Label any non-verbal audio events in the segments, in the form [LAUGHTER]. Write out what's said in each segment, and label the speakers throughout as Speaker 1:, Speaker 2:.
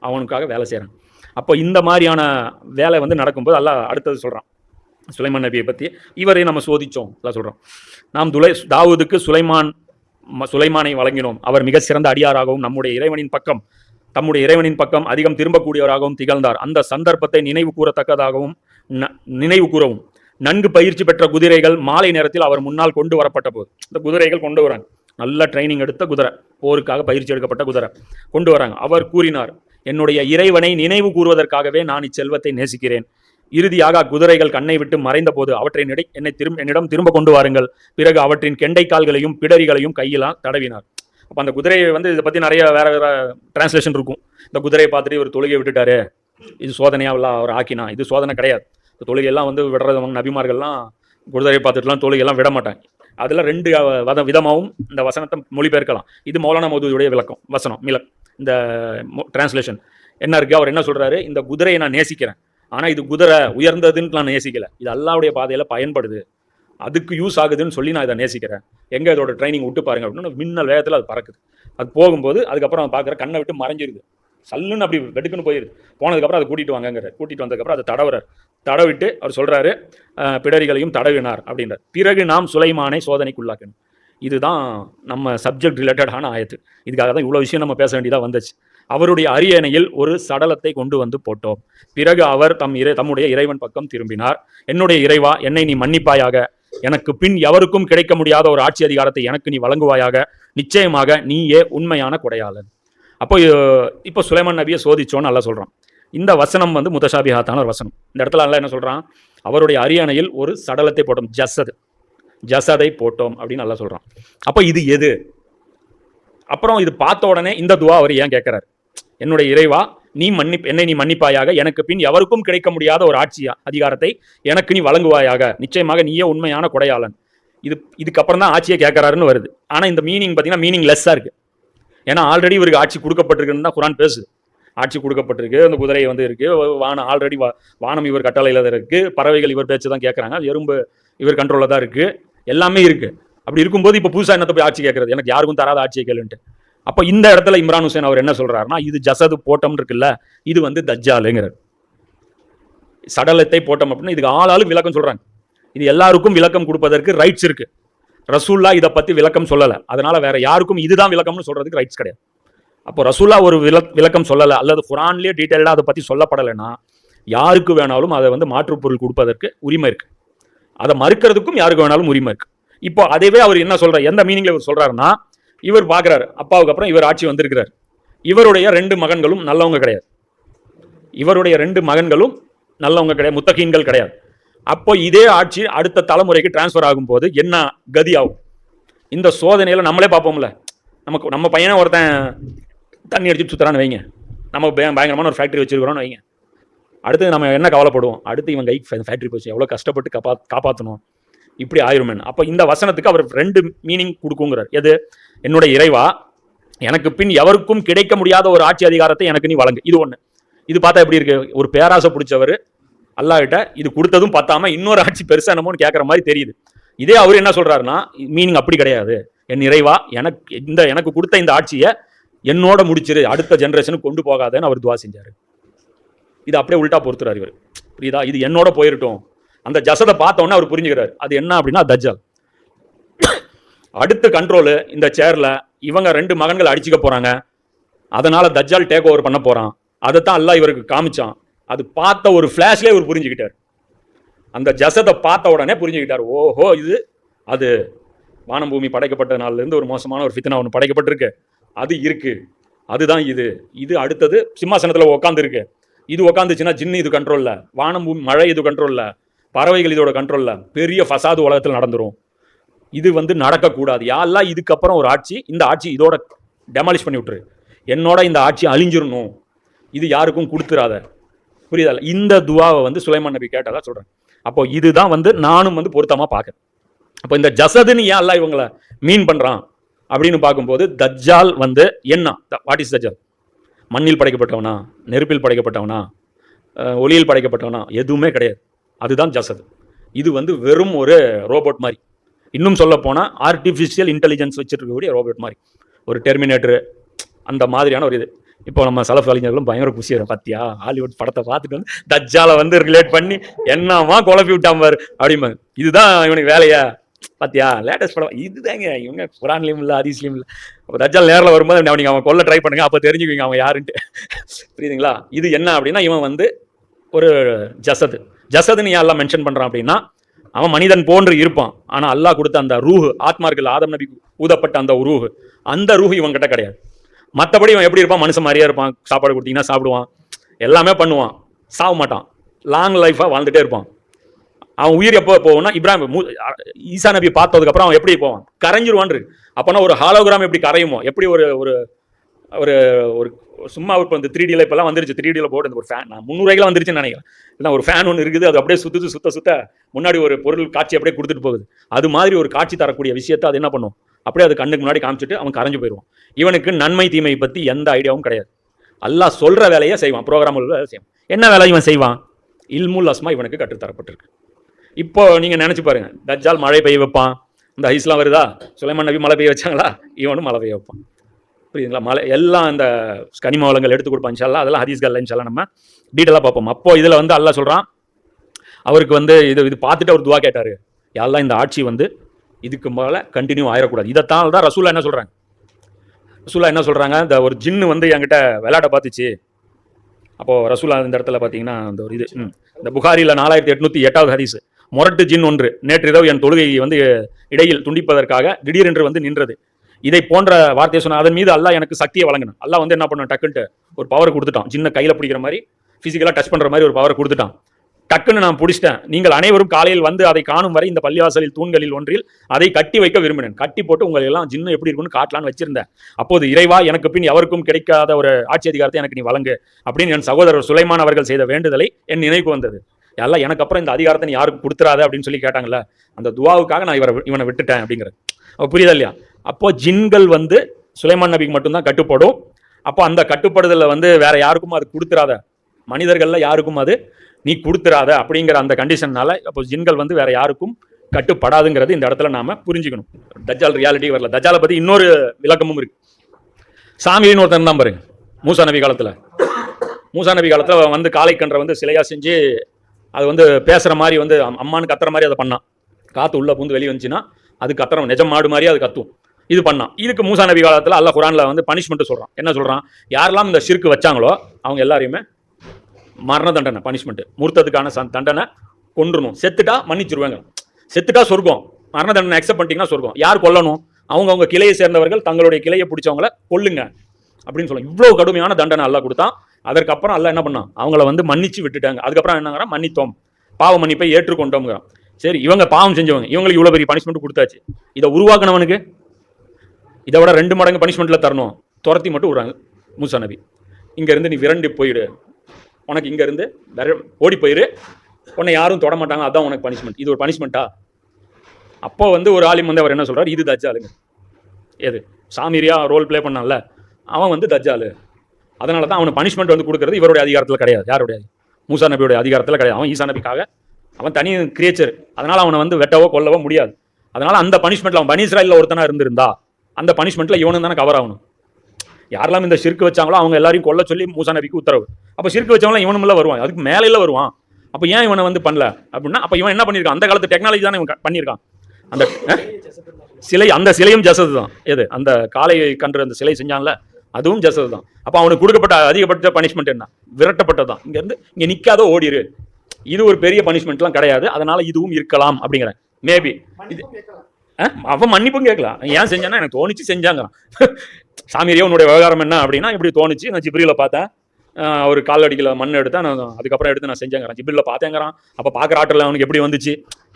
Speaker 1: அவனுக்காக வேலை செய்கிறான் அப்போ இந்த மாதிரியான வேலை வந்து நடக்கும்போது அல்லாஹ் அடுத்தது சொல்கிறான் சுலைமான் நபியை பற்றி இவரை நம்ம சோதித்தோம் எல்லாம் சொல்கிறோம் நாம் துலை தாவூதுக்கு சுலைமான் சுலைமானை வழங்கினோம். அவர் மிக சிறந்த அடியாராகவும் நம்முடைய இறைவனின் பக்கம் தம்முடைய இறைவனின் பக்கம் அதிகம் திரும்பக்கூடியவராகவும் திகழ்ந்தார். அந்த சந்தர்ப்பத்தை நினைவு கூறத்தக்கதாகவும் ந- நினைவு கூறவும். நன்கு பயிற்சி பெற்ற குதிரைகள் மாலை நேரத்தில் அவர் முன்னால் கொண்டு வரப்பட்ட போது இந்த குதிரைகள் கொண்டு வராங்க. நல்ல ட்ரைனிங் எடுத்த குதிரை போருக்காக பயிற்சி எடுக்கப்பட்ட குதிரை கொண்டு வராங்க. அவர் கூறினார் என்னுடைய இறைவனை நினைவு கூறுவதற்காகவே நான் இச்செல்வத்தை நேசிக்கிறேன். இறுதியாக குதிரைகள் கண்ணை விட்டு மறைந்த போது அவற்றை நிடை என்னை திரும்ப என்னிடம் திரும்ப கொண்டு வாருங்கள். பிறகு அவற்றின் கெண்டை கால்களையும் பிடரிகளையும் கையிலாம் தடவினார். அப்போ அந்த குதிரையை வந்து இதை பற்றி நிறைய வேற வேற டிரான்ஸ்லேஷன் இருக்கும். இந்த குதிரையை பார்த்துட்டு இவர் தொழுகை விட்டுட்டாரு. இது சோதனையாக அவர் ஆக்கினா? இது சோதனை கிடையாது. இந்த தொழுகையெல்லாம் வந்து விடுறது நபிமார்கள்லாம் குதிரையை பார்த்துட்டுலாம் தொழுகையெல்லாம் விட மாட்டாங்க. அதில் ரெண்டு வத விதமாகவும் இந்த வசனத்தை மொழிபெயர்க்கலாம். இது மௌலான மோதுடைய விளக்கம் வசனம் மில இந்த டிரான்ஸ்லேஷன் என்ன இருக்கு? அவர் என்ன சொல்றாரு? இந்த குதிரையை நான் நேசிக்கிறேன். ஆனால் இது குதிரை உயர்ந்ததுன்னு நான் நேசிக்கல. இது அல்லாவுடைய பாதையில் பயன்படுது. அதுக்கு யூஸ் ஆகுதுன்னு சொல்லி நான் இதை நேசிக்கிறேன். எங்கே இதோட ட்ரைனிங் விட்டு பாருங்க அப்படின்னு மின்னல் வேகத்தில் அது பறக்குது. அது போகும்போது அதுக்கப்புறம் அவன் பார்க்குற கண்ணை விட்டு மறைஞ்சிருது. சல்லுன்னு அப்படி வெடுக்குன்னு போயிருது. போனதுக்கப்புறம் அதை கூட்டிட்டு வாங்கங்கிற கூட்டிட்டு வந்ததுக்கப்புறம் அதை தடவுறார். தடவிட்டு அவர் சொல்றாரு பிடரிகளையும் தடவினார் அப்படின்றார். பிறகு நாம் சுலைமானை சோதனைக்குள்ளாக்கணும் இதுதான் நம்ம சப்ஜெக்ட் ரிலேட்டடான ஆயத்து. இதுக்காக தான் இவ்வளோ விஷயம் நம்ம பேச வேண்டியதாக வந்துச்சு. அவருடைய அரியணையில் ஒரு சடலத்தை கொண்டு வந்து போட்டோம். பிறகு அவர் தம் இறை தம்முடைய இறைவன் பக்கம் திரும்பினார். என்னுடைய இறைவா என்னை நீ மன்னிப்பாயாக. எனக்கு பின் எவருக்கும் கிடைக்க முடியாத ஒரு ஆட்சி அதிகாரத்தை எனக்கு நீ வழங்குவாயாக. நிச்சயமாக நீயே உண்மையான கொடையாளன். அப்போ இப்போ சுலைமான் நபியை சோதிச்சோன்னு நல்லா சொல்கிறான் இந்த வசனம் வந்து முத்தஷாபிஹாத்தான ஒரு வசனம். இந்த இடத்துல அல்ல என்ன சொல்கிறான் அவருடைய அரியணையில் ஒரு சடலத்தை போட்டோம். ஜஸ்ஸது. ஜசதை போட்டோம் அப்படின்னு நல்லா சொல்கிறான் அப்போ இது எது? அப்புறம் இது பார்த்த உடனே இந்த துவா அவர் ஏன் கேட்குறாரு? என்னுடைய இறைவா நீ மன்னி என்னை நீ மன்னிப்பாயாக எனக்கு பின் எவருக்கும் கிடைக்க முடியாத ஒரு ஆட்சி அதிகாரத்தை எனக்கு நீ வழங்குவாயாக. நிச்சயமாக நீயே உண்மையான கொடையாளன். இது இதுக்கப்புறம் தான் ஆட்சியை கேட்கறாருன்னு வருது. ஆனால் இந்த மீனிங் பார்த்தீங்கன்னா மீனிங் லெஸ்ஸாக இருக்குது ஏன்னா ஆல்ரெடி இவருக்கு ஆட்சி கொடுக்கப்பட்டிருக்குன்னு தான் குரான் பேசுது. ஆட்சி கொடுக்கப்பட்டிருக்கு அந்த குதிரை வந்து இருக்கு வானம் ஆல்ரெடி வானம் இவர் கட்டளையில் தான் இருக்குது பறவைகள் இவர் பேச்சு தான் கேட்குறாங்க. எறும்பு இவர் கண்ட்ரோலில் தான் இருக்குது எல்லாமே இருக்குது அப்படி இருக்கும்போது இப்போ புதுசாக என்னத்தை போய் ஆட்சி கேட்கறது எனக்கு யாருக்கும் தராத ஆட்சியை கேளுன்ட்டு. அப்போ இந்த இடத்துல இம்ரான் ஹுசேன் அவர் என்ன சொல்கிறாருன்னா இது ஜசது போட்டம் இருக்குல்ல இது வந்து தஜ்ஜாலுங்கிறார். சடலத்தை போட்டம் அப்படின்னு இதுக்கு ஆளாளும் விளக்கம் சொல்கிறாங்க இது எல்லாருக்கும் விளக்கம் கொடுப்பதற்கு ரைட்ஸ் இருக்குது ரசூல்லா இதை பற்றி விளக்கம் சொல்லலை. அதனால் வேற யாருக்கும் இதுதான் விளக்கம்னு சொல்கிறதுக்கு ரைட்ஸ் கிடையாது. அப்போ ரசூல்லா ஒரு விளக் விளக்கம் சொல்லலை அல்லது குரான்லேயே டீட்டெயிலாக அதை பற்றி சொல்லப்படலைன்னா யாருக்கு வேணாலும் அதை வந்து மாற்றுப் பொருள் கொடுப்பதற்கு உரிமை இருக்குது அதை மறுக்கிறதுக்கும் யாருக்கு வேணாலும் உரிமை இருக்கு. இப்போ அதேவே அவர் என்ன சொல்றாரு? எந்த மீனிங்ல இவர் சொல்றாருன்னா இவர் பார்க்குறாரு அப்பாவுக்கு அப்புறம் இவர் ஆட்சி வந்திருக்கிறார். இவருடைய ரெண்டு மகன்களும் நல்லவங்க கிடையாது. இவருடைய ரெண்டு மகன்களும் நல்லவங்க கிடையாது முத்தகீன்கள் கிடையாது. அப்போ இதே ஆட்சி அடுத்த தலைமுறைக்கு டிரான்ஸ்ஃபர் ஆகும்போது என்ன கதி ஆகும்? இந்த சோதனையில் நம்மளே பார்ப்போம்ல. நமக்கு நம்ம பையனை ஒருத்தன் தண்ணி அடிச்சு சுற்றுறான்னு வைங்க. நம்ம பயங்கரமான ஒரு ஃபேக்டரி வச்சிருக்கிறோம்னு வைங்க. அடுத்து நம்ம என்ன கவலைப்படுவோம்? அடுத்து இவன் கைக்கு ஃபேக்டரி போச்சு. எவ்வளோ கஷ்டப்பட்டு காப்பா காப்பாற்றணும் இப்படி ஆயிருமேன். அப்போ இந்த வசனத்துக்கு அவர் ரெண்டு மீனிங் கொடுக்குங்கிறார். எது? என்னுடைய இறைவா எனக்கு பின் எவருக்கும் கிடைக்க முடியாத ஒரு ஆட்சி அதிகாரத்தை எனக்கு நீ வழங்கு. இது ஒன்று இது பார்த்தா எப்படி இருக்கு? ஒரு பேராசை பிடிச்சவர் அல்லாஹ்கிட்ட இது கொடுத்ததும் பார்த்தாம இன்னொரு ஆட்சி பெருசா என்னமோன்னு கேட்குற மாதிரி தெரியுது. இதே அவர் என்ன சொல்றாருன்னா மீனிங் அப்படி கிடையாது. என் இறைவா எனக்கு இந்த எனக்கு கொடுத்த இந்த ஆட்சியை என்னோட முடிச்சிரு. அடுத்த ஜென்ரேஷனுக்கு கொண்டு போகாதேன்னு அவர் துவா செஞ்சாரு. இது அப்படியே உல்டா பொறுத்துறாரு இவர். புரியுதா? இது என்னோட போயிருட்டும். அந்த ஜசதை பார்த்த உடனே அவர் புரிஞ்சுக்கிறார். அது என்ன அப்படின்னா தஜ்ஜால். அடுத்த கண்ட்ரோலு இந்த சேரில் இவங்க ரெண்டு மகன்கள் அடிச்சுக்க போகிறாங்க அதனால் தஜ்ஜால் டேக் ஓவர் பண்ண போகிறான் அதை தான் எல்லாம் இவருக்கு காமிச்சான். அது பார்த்த ஒரு ஃப்ளாஷ்லேயே இவர் புரிஞ்சுக்கிட்டார். அந்த ஜசதை பார்த்த உடனே புரிஞ்சுக்கிட்டார். ஓஹோ இது அது வானபூமி படைக்கப்பட்ட நாள்லேருந்து ஒரு மோசமான ஒரு ஃபித்னா ஒன்று படைக்கப்பட்டிருக்கு. அது இருக்குது அதுதான் இது. இது அடுத்தது சிம்மாசனத்தில் உட்காந்துருக்கு இது உக்காந்துச்சுன்னா ஜின்னு இது கண்ட்ரோலில் வானம் மழை இது கண்ட்ரோலில் பறவைகள் இதோட கண்ட்ரோலில் பெரிய ஃபசாது உலகத்தில் நடந்துடும் இது வந்து நடக்கக்கூடாது. யாரெல்லாம் இதுக்கப்புறம் ஒரு ஆட்சி இந்த ஆட்சி இதோட டெமாலிஷ் பண்ணி விட்டுரு. என்னோட இந்த ஆட்சி அழிஞ்சிடணும் இது யாருக்கும் கொடுத்துறாத. புரியுதா? இந்த துவாவை வந்து சுலைமான் நபி கேட்டதா சொல்கிறேன் அப்போ இதுதான் வந்து நானும் வந்து பொருத்தமாக பார்க்குறேன். அப்போ இந்த ஜசதுன்னு ஏன் எல்லாம் இவங்களை மீன் பண்ணுறான் அப்படின்னு பார்க்கும்போது தஜ்ஜால் வந்து என்ன? வாட் இஸ் தஜ்ஜால்? மண்ணில் படைக்கப்பட்டவனா நெருப்பில் படைக்கப்பட்டவனா ஒளியில் படைக்கப்பட்டவனா எதுவுமே கிடையாது. அதுதான் ஜசது. இது வந்து வெறும் ஒரு ரோபோட் மாதிரி. இன்னும் சொல்ல போனால் ஆர்டிஃபிஷியல் இன்டெலிஜென்ஸ் வச்சுருக்கக்கூடிய ரோபோட் மாதிரி. ஒரு டெர்மினேட்டரு அந்த மாதிரியான ஒரு இது. இப்போ நம்ம சலஃப் கலைஞர்களும் பயங்கர குஷி வரும் ஹாலிவுட் படத்தை பார்த்துட்டு வந்து தஜ்ஜால வந்து ரிலேட் பண்ணி என்னமா குழப்பி விட்டாம்பார் அப்படிம்பாங்க. இதுதான் இவனுக்கு வேலையா? பாத்தியா? லேட்டஸ்ட் படம். இதுதாங்க. இவங்க குரான்லையும் இல்லை ஹதீஸ்லையும் இல்லை. அப்போ தஜ்ஜால் நேரில் வரும்போது நீங்க அவன் கொல்ல ட்ரை பண்ணுங்க. அப்போ தெரிஞ்சுக்குவீங்க அவன் யாருன்ட்டு. [LAUGHS] புரியுதுங்களா? இது என்ன அப்படின்னா இவன் வந்து ஒரு ஜசது. ஜசதுன்னு யாரெல்லாம் மென்ஷன் பண்ணுறான் அப்படின்னா அவன் மனிதன் போன்று இருப்பான். ஆனால் அல்லாஹ் கொடுத்த அந்த ரூஹு ஆத்மார்கள் ஆதம் நபி ஊதப்பட்ட அந்த ரூஹு. அந்த ரூஹு இவன் கிட்ட கிடையாது. மற்றபடி இவன் எப்படி இருப்பான்? மனுஷன் மாதிரியே இருப்பான். சாப்பாடு கொடுத்தீங்கன்னா சாப்பிடுவான். எல்லாமே பண்ணுவான். சாக மாட்டான். லாங் லைஃபாக வாழ்ந்துட்டே இருப்பான். அவன் உயிர் எப்போ போவோம்னா இப்ராஹிம் ஈசா நபி பார்த்ததுக்கப்புறம் அவன் எப்படி போவான்? கரைஞ்சிருவான் இருக்கு. அப்போனா ஒரு ஹாலோகிராம் எப்படி கரையுமோ? எப்படி ஒரு ஒரு ஒரு ஒரு சும்மா இப்போ இந்த த்ரீ டியில் இப்போலாம் வந்துருச்சு. த்ரீ டியில் போட்டு ஒரு ஃபேன் நான் முந்நூறுவாய்க்கு வந்துருச்சுன்னு நினைக்கிறேன். இல்லை ஒரு ஃபேன் ஒன்று இருக்குது. அது அப்படியே சுத்து சுத்த சுத்த முன்னாடி ஒரு பொருள் காட்சி அப்படியே கொடுத்துட்டு போகுது. அது மாதிரி ஒரு காட்சி தரக்கூடிய விஷயத்தை அது என்ன பண்ணும்? அப்படியே அது கண்ணுக்கு முன்னாடி காமிச்சிட்டு அவன் கரைஞ்சு போயிடுவான். இவனுக்கு நன்மை தீமை பற்றி எந்த ஐடியாவும் கிடையாது. எல்லாம் சொல்கிற வேலையை செய்வான். ப்ரோக்ராம் வேலை செய்வான். என்ன வேலை இவன் செய்வான்? இல்முல் அஸ்மா இவனுக்கு கற்றுத்தரப்பட்டிருக்கு. இப்போ நீங்க நினைச்சு பாருங்க தஜ்ஜால் மழை பெய்ய வைப்பான். இந்த ஐஸ்லாம் வருதா? சுலைமான் நபி மழை பெய்ய வச்சாங்களா? இவனும் மழை பெய்ய வைப்பான். புரியுதுங்களா? மழை எல்லாம் அந்த கனிம வளங்கள் எடுத்து கொடுப்பான் இன்ஷால்லா அதெல்லாம் ஹதீஸ்கள் இன்ஷால்லா நம்ம டீட்டெயிலாக பார்ப்போம். அப்போ இதில் வந்து அல்லாஹ் சொல்றான் அவருக்கு வந்து இது இது பார்த்துட்டு அவர் துவா கேட்டாரு. யாரெல்லாம் இந்த ஆட்சி வந்து இதுக்கு மேலே கண்டினியூ ஆயிடக்கூடாது இதைத்தான் தான் ரசூலா என்ன சொல்கிறாங்க ரசூலா என்ன சொல்கிறாங்க இந்த ஒரு ஜின்னு வந்து என்கிட்ட விளையாட பார்த்துச்சு. அப்போது ரசூலா இந்த இடத்துல பார்த்தீங்கன்னா அந்த ஒரு இது ம். இந்த புகாரியில் நாலாயிரத்தி எட்நூற்றி எட்டாவது ஹதீஸ். முரட்டு ஜின் ஒன்று நேற்று இரவு என் தொழுகையை வந்து இடையில் துண்டிப்பதற்காக திடீரென்று வந்து நின்றது. இதை போன்ற வார்த்தையை சொன்ன அதன் மீது அல்லா எனக்கு சக்தியை வழங்கினான். அல்லா வந்து என்ன பண்ணான்? டக்குன்ட்டு ஒரு பவர் கொடுத்துட்டான். சின்ன கையில் பிடிக்கிற மாதிரி ஃபிசிக்கலாக டச் பண்ணுற மாதிரி ஒரு பவர் கொடுத்துட்டான். டக்குன்னு நான் பிடிச்சிட்டேன். நீங்கள் அனைவரும் காலையில் வந்து அதை காணும் வரை இந்த பள்ளிவாசலில் தூண்களில் ஒன்றில் அதை கட்டி வைக்க விரும்பினேன். கட்டி போட்டு உங்களை எல்லாம் ஜின்னு எப்படி இருக்குன்னு காட்டலான்னு வச்சிருந்தேன். அப்போது இறைவா எனக்கு பின் எவருக்கும் கிடைக்காத ஒரு ஆட்சி அதிகாரத்தை எனக்கு நீ வழங்கு அப்படின்னு என் சகோதரர் சுலைமான் அவர்கள் செய்த வேண்டுதலை என் நினைவுக்கு வந்தது. எல்லாம் எனக்கு அப்புறம் இந்த அதிகாரத்தை நீ யாருக்கு கொடுத்துறாத அப்படின்னு சொல்லி கேட்டாங்கல்ல அந்த துவாவுக்காக நான் இவரை இவனை விட்டுட்டேன் அப்படிங்கிறது அப்போ புரியுதா இல்லையா? அப்போ ஜின்கள் வந்து சுலைமான் நபிக்கு மட்டும்தான் கட்டுப்படும். அப்போ அந்த கட்டுப்படுதலில் வந்து வேற யாருக்கும் அது கொடுத்துறாத. மனிதர்களில் யாருக்கும் அது நீ கொடுத்துறாத அப்படிங்கிற அந்த கண்டிஷன்னால அப்போ ஜின்கள் வந்து வேற யாருக்கும் கட்டுப்படாதுங்கிறது இந்த இடத்துல நாம புரிஞ்சுக்கணும். தஜால் ரியாலிட்டி வரல. தஜ்ஜாலை பத்தி இன்னொரு விளக்கமும் இருக்கு. சாமின்னு ஒருத்தன் தான் பாருங்க மூசா நபி காலத்தில். மூசா நபி காலத்தில் வந்து காளை கன்றை வந்து சிலையாக செஞ்சு அது வந்து பேசுகிற மாதிரி வந்து அம்மானு அம்மான்னு கத்துற மாதிரி அதை பண்ணான். காற்று உள்ளே பூந்து வெளியே வந்துச்சுன்னா அது கத்துறோம் நிஜம் மாடு மாதிரி அது கத்தும். இது பண்ணான். இதுக்கு மூசா நபி காலத்தில் அல்ல குரானில் வந்து பனிஷ்மெண்ட்டு சொல்கிறான் என்ன சொல்கிறான் யாரெல்லாம் இந்த ஷிர்க்கு வச்சாங்களோ அவங்க எல்லாரையுமே மரண தண்டனை பனிஷ்மெண்ட்டு முறுத்ததுக்கான சந் தண்டனை கொண்டுணும் செத்துட்டா மன்னிச்சிருவாங்க. செத்துட்டா சொர்க்கம். மரண தண்டனை அக்செப்ட் பண்ணிட்டீங்கன்னா சொர்க்கம். யார் கொல்லணும்? அவங்கவுங்க கிளையை சேர்ந்தவர்கள் தங்களுடைய கிளையை பிடிச்சவங்கள கொல்லுங்க. அப்படின்னு சொல்லுவாங்க இவ்வளோ கடுமையான தண்டனை எல்லாம் கொடுத்தான். அதற்கப்புறம் அல்ல என்ன பண்ணான்? அவங்கள வந்து மன்னிச்சு விட்டுட்டாங்க. அதுக்கப்புறம் என்னங்கிறான் மன்னித்தோம். பாவ மன்னிப்பை ஏற்றுக்கொண்டோங்கிறான் சரி இவங்க பாவம் செஞ்சவங்க. இவங்களுக்கு இவ்வளோ பெரிய பனிஷ்மெண்ட் கொடுத்தாச்சு. இதை உருவாக்கினவனுக்கு இதை விட ரெண்டு மடங்கு பனிஷ்மெண்ட்டில் தரணும். துரத்தி மட்டும் விடுறாங்க மூசா நபி. இங்கேருந்து நீ விரண்டு போயிடு. உனக்கு இங்கேருந்து ஓடி போயிரு. உன்னை யாரும் தொட மாட்டாங்க. அதான் உனக்கு பனிஷ்மெண்ட் இது ஒரு பனிஷ்மெண்ட்டா அப்போ வந்து ஒரு ஆலிம் வந்து அவர் என்ன சொல்கிறார் இது தஜ்ஜாலுங்க. எது? சாமிரியா ரோல் ப்ளே பண்ணான்ல. அவன் வந்து தஜ்ஜாலு. அதனால தான் அவன் பனிஷ்மெண்ட் வந்து கொடுக்கறது இவருடைய அதிகாரத்தில் கிடையாது. யாருடைய? மூசா நபியுடைய அதிகாரத்தில் கிடையாது. அவன் ஈசா நபிக்காக அவன் தனி கிரியேச்சர் அதனால் அவனை வந்து வெட்டவோ கொல்லவோ முடியாது. அதனால் அந்த பனிஷ்மெண்ட்டில் அவன் பனிஸ்ராயில் ஒருத்தனாக இருந்திருந்தா அந்த பனிஷ்மெண்ட்டில் இவனும் தானே கவர் ஆகணும். யாரெல்லாம் இந்த சிற்கு வச்சாங்களோ அவங்க எல்லாரையும் கொல்ல சொல்லி மூசா நபிக்கு உத்தரவு. அப்போ சிற்கு வச்சவங்களாம் இவனும் வருவான். அதுக்கு மேலே வருவான். அப்போ ஏன் இவனை வந்து பண்ணல? அப்படின்னா அப்போ இவன் என்ன பண்ணியிருக்கான்? அந்த காலத்து டெக்னாலஜி தானே இவன் பண்ணியிருக்கான். அந்த சிலை அந்த சிலையும் ஜசது தான் எது? அந்த காளை கன்று அந்த சிலை செஞ்சான்ல அதுவும் ஜசது தான் அப்போ அவனுக்கு கொடுக்கப்பட்ட அதிகபட்ச பனிஷ்மெண்ட் என்ன? விரட்டப்பட்டது தான் இங்கேருந்து இங்கே நிற்காத ஓடிரு. இது ஒரு பெரிய பனிஷ்மெண்ட்லாம் கிடையாது. அதனால இதுவும் இருக்கலாம் அப்படிங்கிறேன். மேபி இது அவன் மன்னிப்பும் கேட்கலாம். ஏன் செஞ்சானா எனக்கு தோணுச்சு செஞ்சாங்கிறான். [LAUGHS] சாமியரே உன்னுடைய விவகாரம் என்ன அப்படின்னா இப்படி தோணுச்சு. நான் ஜிப்ரியில் பார்த்தேன். ஒரு கால் அடிக்கல மண் எடுத்தேன் நான் அதுக்கப்புறம் எடுத்து நான் செஞ்சேங்கிறான். ஜிப்ரியில் பார்த்தேங்கிறான். அப்போ பார்க்குற ஆட்டில் அவனுக்கு எப்படி வந்துச்சு?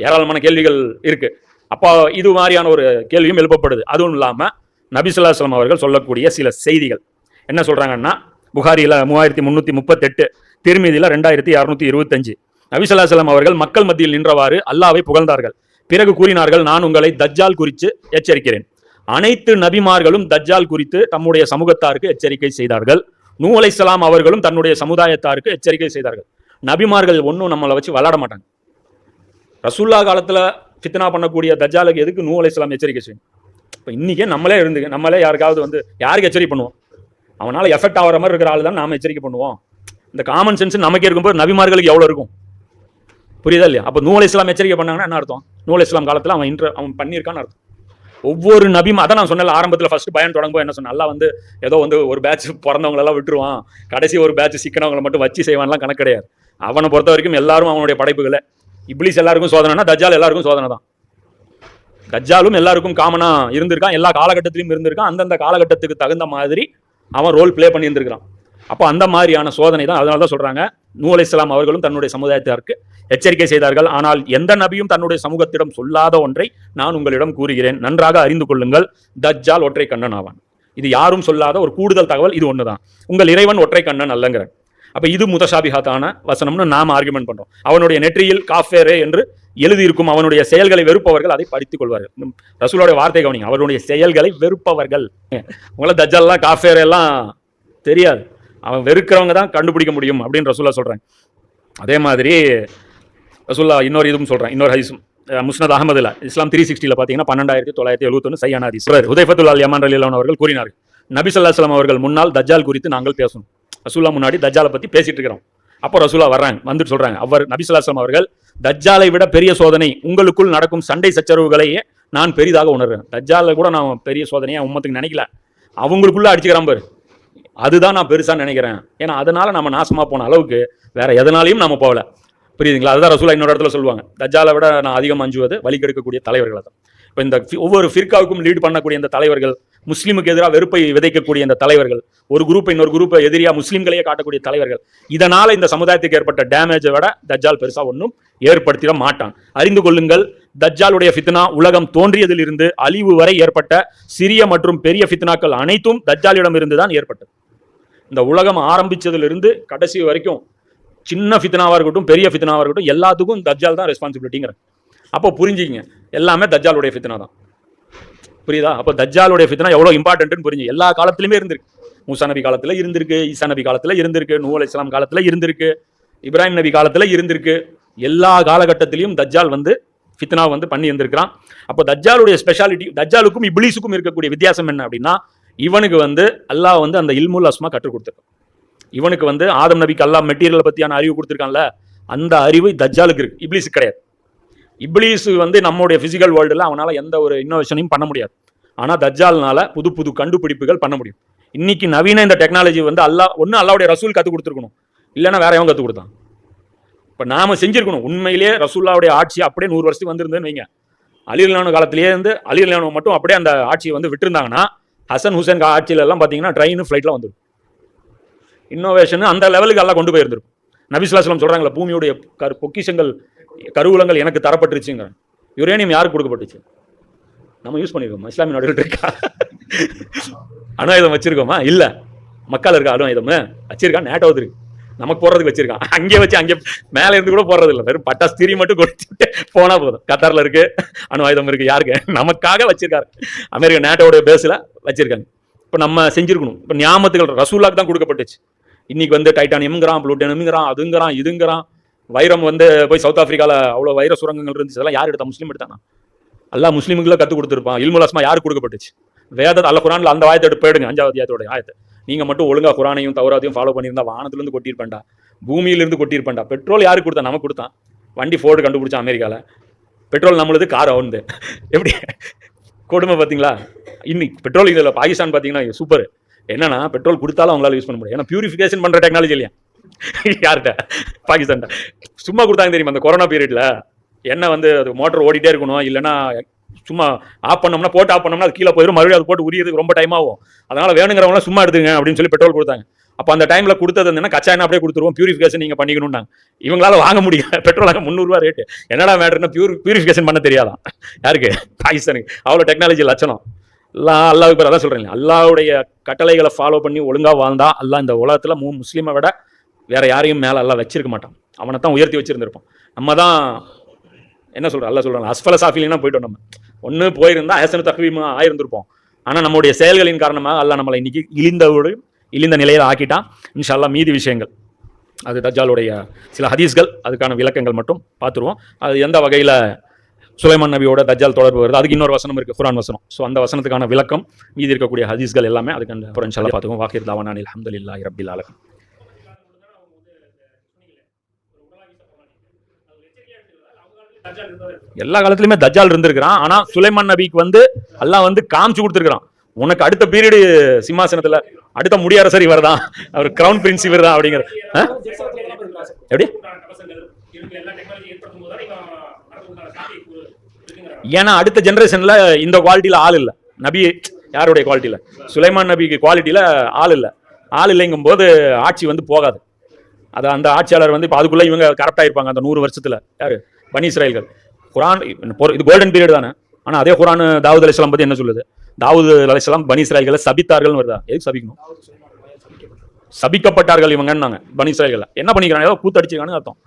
Speaker 1: ஏராளமான கேள்விகள் இருக்குது அப்போ இது மாதிரியான ஒரு கேள்வியும் எழுப்பப்படுது. அதுவும் இல்லாமல் நபிசுல்லாஸ்லாம் அவர்கள் சொல்லக்கூடிய சில செய்திகள். என்ன சொல்கிறாங்கன்னா புகாரியில் மூவாயிரத்தி முந்நூற்றி முப்பத்தெட்டு திருமீதியில் ரெண்டாயிரத்தி இரநூத்தி இருபத்தஞ்சு. நபிசுல்லாஸ்லாம் அவர்கள் மக்கள் மத்தியில் நின்றவாறு அல்லாவை புகழ்ந்தார்கள். பிறகு கூறினார்கள் நான் உங்களை தஜ்ஜால் குறித்து எச்சரிக்கிறேன். அனைத்து நபிமார்களும் தஜ்ஜால் குறித்து தம்முடைய சமூகத்தாருக்கு எச்சரிக்கை செய்தார்கள். நூ அலைசலாம் அவர்களும் தன்னுடைய சமுதாயத்தாருக்கு எச்சரிக்கை செய்தார்கள். நபிமார்கள் ஒன்றும் நம்மளை வச்சு விளாட மாட்டாங்க. ரசூல்லா காலத்தில் ஃபித்னா பண்ணக்கூடிய தஜ்ஜாலுக்கு எதுக்கு நூ அலைஹிஸ்ஸலாம் எச்சரிக்கை செய்யும் இப்போ இன்னைக்கே நம்மளே இருந்து நம்மளே யாருக்காவது வந்து யாருக்கு எச்சரிக்கை பண்ணுவோம்? அவனால் எஃபெக்ட் ஆகிற மாதிரி இருக்கிற ஆள் தான் நாம் எச்சரிக்கை பண்ணுவோம். இந்த காமன் சென்ஸ் நமக்கே இருக்கும்போது நபிமார்களுக்கு எவ்வளோ இருக்கும்? புரியுதா இல்லையா? அப்போ நூல் இஸ்லாம் எச்சரிக்கை பண்ணாங்கன்னா என்ன அர்த்தம்? நூல் இஸ்லாம் காலத்தில் அவன் இன்ட்ர அவன் பண்ணியிருக்கான்னு அர்த்தம். ஒவ்வொரு நபியும் அதான் நான் சொன்னல ஆரம்பத்தில் ஃபர்ஸ்ட் பயன் தொடங்கும் என்ன சொன்னேன்? நல்லா வந்து ஏதோ வந்து ஒரு பேட்ச் பிறந்தவங்களெல்லாம் விட்டுருவான். கடைசி ஒரு பேட்ச் சிக்கனவங்களை மட்டும் வச்சு செய்வான்லாம் கணக்கு கிடையாது. அவனை பொறுத்த வரைக்கும் எல்லாரும் அவனுடைய படைப்புகளை. இப்ளீஸ் எல்லாருக்கும் சோதனைனா தஜால் எல்லாருக்கும் சோதனை தான் கஜாலும் எல்லாருக்கும் காமனா இருந்திருக்கான். எல்லா காலகட்டத்திலும் இருந்திருக்கான். அந்தந்த காலகட்டத்துக்கு தகுந்த மாதிரி அவன் ரோல் ப்ளே பண்ணியிருந்திருக்கிறான். அப்போ அந்த மாதிரியான சோதனை தான் அதனால தான் சொல்றாங்க. நூ இஸ்லாம் அவர்களும் தன்னுடைய சமுதாயத்திற்கு எச்சரிக்கை செய்தார்கள். ஆனால் எந்த நபியும் தன்னுடைய சமூகத்திடம் சொல்லாத ஒன்றை நான் உங்களிடம் கூறுகிறேன். நன்றாக அறிந்து கொள்ளுங்கள். தஜ்ஜால் ஒற்றை கண்ணன் ஆவான். இது யாரும் சொல்லாத ஒரு கூடுதல் தகவல் இது ஒன்று தான் உங்கள் இறைவன் ஒற்றை கண்ணன் அல்லங்கிறேன் அப்போ இது முதசாபிகாத்தான வசனம்னு நாம் ஆர்குமெண்ட் பண்ணுறோம் அவனுடைய நெற்றியில் காஃபேரே என்று எழுதியிருக்கும் அவனுடைய செயல்களை வெறுப்பவர்கள் அதை படித்துக் கொள்வார்கள் ரசூலோடைய ரசூலோட வார்த்தை கவனிங்க. அவருடைய செயல்களை வெறுப்பவர்கள். உங்களை தஜல்லாம் காஃபேர் எல்லாம் தெரியாது. அவன் வெறுக்கிறவங்க தான் கண்டுபிடிக்க முடியும் அப்படின்னு ரசூலா சொல்றாங்க. அதே மாதிரி ரசூல்லா இன்னொரு இதுவும் சொல்றேன். இன்னொரு ஹைஸும் முஸ்னத் அகமதுல இஸ்லாம் த்ரீ சிக்ஸ்டியில் பார்த்தீங்கன்னா பன்னெண்டாயிரத்தி தொள்ளாயிரத்தி எழுபத்தொன்று சையான ஹதீஸ். ஹுதைஃபத்துல் யமான் அலிலான் அவர்கள் கூறினார். நபி ஸல்லல்லாஹு அவர்கள் முன்னால் தஜால் குறித்து நாங்கள் பேசணும். ரசூல்லா முன்னாடி தஜாலை பற்றி பேசிட்டு இருக்கிறோம். அப்போ ரசூலா வர்றாங்க வந்துட்டு சொல்கிறாங்க அவர் நபி சொல்லாஸ்லாம் அவர்கள் தஜ்ஜாலை விட பெரிய சோதனை உங்களுக்குள் நடக்கும் சண்டை சச்சரவுகளையே நான் பெரிதாக உணர்றேன். தஜ்ஜால கூட நான் பெரிய சோதனையா உம்மத்துக்கு நினைக்கல. அவங்களுக்குள்ள அடிச்சுக்கிறான் பாரு. அதுதான் நான் பெருசாக நினைக்கிறேன். ஏன்னா அதனால நம்ம நாசமா போன அளவுக்கு வேற எதனாலையும் நம்ம போகல. புரியுதுங்களா? அதுதான் ரசூலா இன்னொரு இடத்துல சொல்லுவாங்க. தஜ்ஜாலை விட நான் அதிகம் அஞ்சுவது வழி கெடுக்கக்கூடிய தலைவர்களை தான் இப்போ இந்த ஒவ்வொரு ஃபிர்காவுக்கும் லீட் பண்ணக்கூடிய இந்த தலைவர்கள் முஸ்லீமுக்கு எதிராக வெறுப்பை விதைக்கக்கூடிய இந்த தலைவர்கள் ஒரு குரூப்பை இன்னொரு குரூப்பை எதிரியாக முஸ்லீம்களையே காட்டக்கூடிய தலைவர்கள் இதனால் இந்த சமுதாயத்துக்கு ஏற்பட்ட டேமேஜை விட தஜ்ஜால் பெருசாக ஒன்றும் ஏற்படுத்திட மாட்டான். அறிந்து கொள்ளுங்கள் தஜ்ஜாலுடைய ஃபித்னா உலகம் தோன்றியதிலிருந்து அழிவு வரை ஏற்பட்ட சிறிய மற்றும் பெரிய ஃபித்னாக்கள் அனைத்தும் தஜ்ஜாலிடமிருந்து தான் ஏற்பட்டது. இந்த உலகம் ஆரம்பிச்சதிலிருந்து கடைசி வரைக்கும் சின்ன ஃபித்னாவாக இருக்கட்டும் பெரிய ஃபித்னாவாக இருக்கட்டும் எல்லாத்துக்கும் தஜ்ஜால் தான் ரெஸ்பான்சிபிலிட்டிங்கிற அப்போ புரிஞ்சுக்கிங்க எல்லாமே தஜ்ஜாலுடைய ஃபித்னா தான். புரியுதா? அப்போ தஜ்ஜாலுடைய ஃபித்னா எவ்வளோ இம்பார்ட்டன்ட்னு புரிஞ்சு. எல்லா காலத்திலுமே இருந்திருக்கு. மூசா நபி காலத்தில் இருந்திருக்கு ஈசா நபி காலத்தில் இருந்திருக்கு நூ அலி இஸ்லாம் காலத்தில் இருந்திருக்கு இப்ராஹிம் நபி காலத்தில் இருந்திருக்கு. எல்லா காலகட்டத்திலையும் தஜ்ஜால் வந்து ஃபித்னா வந்து பண்ணி இருந்திருக்கிறான். அப்போ தஜ்ஜாலுடைய ஸ்பெஷாலிட்டி தஜ்ஜாலுக்கும் இப்லீஸுக்கும் இருக்கக்கூடிய வித்தியாசம் என்ன அப்படின்னா இவனுக்கு வந்து அல்லாஹ் வந்து அந்த இல்முல் அஸ்மா கற்றுக் கொடுத்துருக்கான். இவனுக்கு வந்து ஆதம் நபிக்கு அல்லாஹ் மெட்டீரியலை பற்றியான அறிவு கொடுத்துருக்கான்ல அந்த அறிவு தஜ்ஜாலுக்கு இருக்கு. இப்ளீஸுக்கு கிடையாது. இப்லீஸ் வந்து நம்மளுடைய ஃபிசிக்கல் வேர்ல்டில் அவனால் எந்த ஒரு இன்னோவேஷனையும் பண்ண முடியாது. ஆனால் தஜ்ஜால்னால புது புது கண்டுபிடிப்புகள் பண்ண முடியும். இன்னைக்கு நவீன இந்த டெக்னாலஜி வந்து அல்லா ஒன்று அல்லாவுடைய ரசூல் கற்றுக் கொடுத்துருக்கணும். இல்லைன்னா வேற எவன் கற்றுக் கொடுத்தான்? இப்போ நாம் செஞ்சிருக்கணும். உண்மையிலேயே ரசூல்லாவுடைய ஆட்சி அப்படியே நூறு வருஷத்துக்கு வந்திருந்தேன்னு வைங்க. அலிர்லானு காலத்திலேயே இருந்து அலிலானு மட்டும் அப்படியே அந்த ஆட்சியை வந்து விட்டுருந்தாங்கன்னா ஹசன் ஹுசேன் கா- பார்த்தீங்கன்னா ட்ரெயின் ஃப்ளைட்லாம் வந்துடும். இன்னோவேஷன் அந்த லெவலுக்கு எல்லாம் கொண்டு போயிருந்திருக்கும். நபிஸ்லாஸ்லாம் சொல்கிறாங்களே பூமியுடைய கரு பொக்கிஷங்கள் கருவூலங்கள் எனக்கு தரப்பட்டுருச்சுங்க. யுரேனியம் யாருக்கு கொடுக்கப்பட்டுச்சு? நம்ம யூஸ் பண்ணிருக்கோம்? இஸ்லாமிய நாடுகள் இருக்கா? அணு ஆயுதம் வச்சிருக்கோமா? இல்ல. மக்கள் இருக்கா அணு ஆயுதம் வச்சிருக்கான் நேட்டோது இருக்கு. நமக்கு போடுறதுக்கு வச்சிருக்கான் அங்கே வச்சு அங்கே மேல இருந்து கூட போடுறது இல்ல வெறும் பட்டாசு திரி மட்டும் கொடுத்துட்டு போனா போதும். கத்தார்ல இருக்கு. அணு ஆயுதம் இருக்கு. யாருக்கு? நமக்காக வச்சிருக்காரு. அமெரிக்க நேட்டோட பேஸ்ல வச்சிருக்காங்க. இப்போ நம்ம செஞ்சிருக்கணும். இப்போ ஞாபகத்துகள் ரசூலாக்கு தான் கொடுக்கப்பட்டுச்சு. இன்னைக்கு வந்து டைட்டானியம்ங்கிறான் புளூட்டனியம்ங்கிறான் அதுங்கிறான் இதுங்கிறான். வைரம் வந்து போய் சவுத் ஆஃப்ரிக்காவில் அவ்வளோ வைர சுரங்கங்கள் இருந்துச்சு. அதெல்லாம் யார் எடுத்தா? முஸ்லீம் எடுத்தானா? எல்லா முஸ்லீமுக்குள்ள கற்றுக் கொடுத்துருப்பான். இல்முலாஸ்மா யாருக்கு கொடுக்கப்பட்டுச்சு? வேத அல்ல குரானில் அந்த வாயத்தை எடுத்து போயிடுங்க அஞ்சாவது ஆயத்தோட ஆயத்தை. நீங்கள் மட்டும் ஒழுங்காக குரானையும் தௌராத்தையும் ஃபாலோ பண்ணியிருந்தா வானத்துலேருந்து கொட்டியிருப்பேன்டா. பூமியிலிருந்து கொட்டியிருப்பேன்டா. பெட்ரோல் யாருக்கு கொடுத்தா? நமக்கு கொடுத்தான். வண்டி ஃபோர்டு கண்டுபிடிச்சான் அமெரிக்காவில் பெட்ரோல் நம்மளுது கார் அவனுது எப்படி? கொடுமை பார்த்தீங்களா? இன்னைக்கு பெட்ரோல் இதில் பாகிஸ்தான் பார்த்தீங்கன்னா சூப்பர் என்னன்னா பெட்ரோல் கொடுத்தாலும் அவங்களால யூஸ் பண்ண முடியும் ஏன்னா பியூரிஃபிகேஷன் பண்ணுற டெக்னாலஜி இல்லையா? யார்கிட்ட? பாகிஸ்தான் சும்மா கொடுத்தாங்க தெரியுமா அந்த கொரோனா பீரியட்ல என்ன வந்து அது மோட்டர் ஓடிட்டே இருக்கணும் இல்லைன்னா சும்மா ஆஃப் பண்ணோம்னா போட்டு ஆஃப் பண்ணோம்னா அது கீழே போயிடும் மறுபடியும் அது போட்டு உரியதுக்கு ரொம்ப டைம் ஆகும். அதனால் வேணுங்கிறவங்களாம் சும்மா எடுத்துங்க அப்படின்னு சொல்லி பெட்ரோல் கொடுத்தாங்க. அப்போ அந்த டைமில் கொடுத்தது என்னன்னா கச்சா என்ன அப்படியே கொடுத்துருவோம் பியூரிஃபிகேஷன் நீங்கள் பண்ணிக்கணும்னாங்க. இவங்களால வாங்க முடியல பெட்ரோல் அங்கே முந்நூறுரூவா ரேட்டு என்னடா மேட்ருன்னா பியூர் பியூரிஃபிகேஷன் பண்ண தெரியாதான். யாருக்கு? பாகிஸ்தானுக்கு. அவ்வளோ டெக்னாலஜி லட்சணம். எல்லாம் அல்லாவுக்கு பேர் அதான் சொல்கிறேன் அல்லாவுடைய கட்டளைகளை ஃபாலோ பண்ணி ஒழுங்காக வாழ்ந்தா அல்லா இந்த உலகத்தில் மூ முஸ்லீமை விட வேறு யாரையும் மேலே எல்லாம் வச்சிருக்க மாட்டான். அவனை தான் உயர்த்தி வச்சிருந்திருப்பான். நம்ம தான் என்ன சொல்கிற அல்ல சொல்கிறாங்க அஸ்ஃபல சாஃபிலாம் போயிட்டோம் நம்ம. ஒன்று போயிருந்தா ஹேசனு தக்வீமா ஆயிருந்திருப்போம். ஆனால் நம்முடைய செயல்களின் காரணமாக அல்ல நம்மளை இன்னைக்கு இழிந்தவோடு இழிந்த நிலையில் ஆக்கிட்டான். இன்ஷா அல்லாஹ் மீதி விஷயங்கள். அது தஜ்ஜாலுடைய சில ஹதீஸ்கள் அதுக்கான விளக்கங்கள் மட்டும் பார்த்துருவோம். அது எந்த வகையில் சுலைமான் நபியோட தஜால் தொடர்பு வருது அதுக்கு இன்னொரு வசனம் இருக்குது குரான் வசனம். ஸோ அந்த வசனத்துக்கான விளக்கம் மீதி இருக்கக்கூடிய ஹதீஸ்கள் எல்லாமே அதுக்கு அந்த அப்புறம் பார்த்துக்கோம் வாக்கிர் தாவானான் அஹமதுல்லா ரப்பில் அலகம் எல்லா காலத்துலயுமே தஜால் இருந்திருக்கிறான். ஆனா சுலைமான் நபிக்கு வந்து எல்லாம் வந்து காமிச்சு கொடுத்துருக்கான் உனக்கு அடுத்த பீரியடு சிம்மாசனத்துல அடுத்த முடியரசர் இவர் தான் அவர் கிரவுன் பிரின்ஸ் இவர் தான் அப்படிங்கிற எப்படி? ஏன்னா அடுத்த ஜெனரேஷன்ல இந்த குவாலிட்டியில ஆள் இல்ல. நபி யாருடைய குவாலிட்டியில சுலைமான் நபிக்கு குவாலிட்டியில ஆள் இல்ல. ஆள் இல்லைங்கும் போது ஆட்சி வந்து போகாது. அது அந்த ஆட்சியாளர் வந்து இப்போ அதுக்குள்ளே இவங்க கரெக்டாக இருப்பாங்க அந்த நூறு வருஷத்துல. யாரு? பனி இஸ்ராயல்கள் குரான் இது கோல்டன் பீரியட் தானே. ஆனா அதே குரான் தாவூத் அலிஸ்லாம் பத்தி என்ன சொல்லுது? தாவூது அலிஸ்லாம் பனி இஸ்ராயல்களை சபித்தார்கள்னு வருதா? எதுக்கு சபிக்கணும்? சபிக்கப்பட்டார்கள் இவங்கன்னாங்க பனி இஸ்ராயல்களை என்ன பண்ணிக்கிறாங்க? ஏதோ கூத்தடிச்சிருக்கானு அர்த்தம்.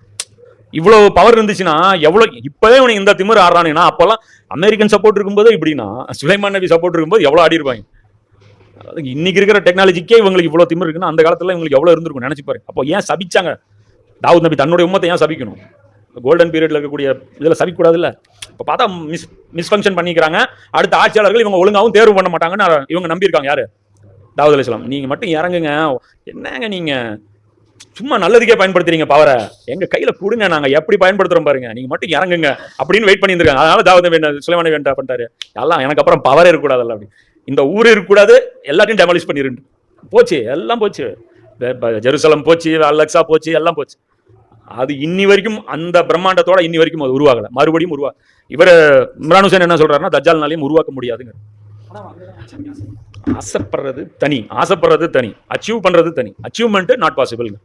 Speaker 1: இவ்வளோ பவர் இருந்துச்சுன்னா எவ்வளவு இப்பவே உனக்கு இந்த திமிர் ஆடுறானுங்கன்னா அப்போல்லாம் அமெரிக்கன் சப்போர்ட் இருக்கும்போது இப்படின்னா சுலைமான் நபி சப்போர்ட் இருக்கும்போது எவ்வளோ ஆடி இருப்பாங்க? அதாவது இன்னைக்கு இருக்கிற டெக்னாலஜிக்கே இவங்களுக்கு இவ்வளவு திமிர் இருக்குன்னா அந்த காலத்துல இவங்களுக்கு எவ்வளவு இருந்திருக்கும் நினைச்சு பாரு. அப்போ ஏன் சபிச்சாங்க? தாவூத் நபி தன்னுடைய உமத்தை ஏன் சபிக்கணும்? கோல்டன் பீரியடில் இருக்கக்கூடிய இதில் சபிக்கூடாதுல்ல இப்போ பார்த்தா மிஸ் மிஸ்ஃபங்க்ஷன் பண்ணிக்கிறாங்க. அடுத்த ஆட்சியாளர்கள் இவங்க ஒழுங்காகவும் தேர்வு பண்ண மாட்டாங்கன்னு இவங்க நம்பியிருக்காங்க. யார்? தாவூத் அலிஸ்லாம் நீங்கள் மட்டும் இறங்குங்க. என்னங்க நீங்கள் சும்மா நல்லதுக்கே பயன்படுத்துறீங்க பவரை எங்க கையில கொடுங்க நாங்க. எப்படி பயன்படுத்துறோம் பாருங்க. நீங்க மட்டும் இறங்குங்க அப்படின்னு வெயிட் பண்ணியிருக்காங்க அதனால தாவூத் வேண்டாம் சுலைமான வேண்டா பண்ணிட்டாரு எல்லாம் எனக்கு அப்புறம் பவர் இருக்கக்கூடாதுல்ல அப்படி. இந்த ஊர் இருக்கக்கூடாது. எல்லாத்தையும் டெமாலிஷ் பண்ணிருந்து போச்சு. எல்லாம் போச்சு. ஜெருசலம் போச்சு அலெக்ஸா போச்சு எல்லாம் போச்சு. அது இன்னி வரைக்கும் அந்த பிரம்மாண்டத்தோட இன்னி வரைக்கும் அது உருவாகலை. மறுபடியும் உருவா இவர் இம்ரான் ஹுசேன் என்ன சொல்றாருன்னா தஜ்ஜால்னாலையும் உருவாக்க முடியாதுங்க ஆசைப்படுறது தனி. ஆசைப்படுறது தனி. அச்சீவ் பண்றது தனி. Achievement not பாசிபிள்ங்க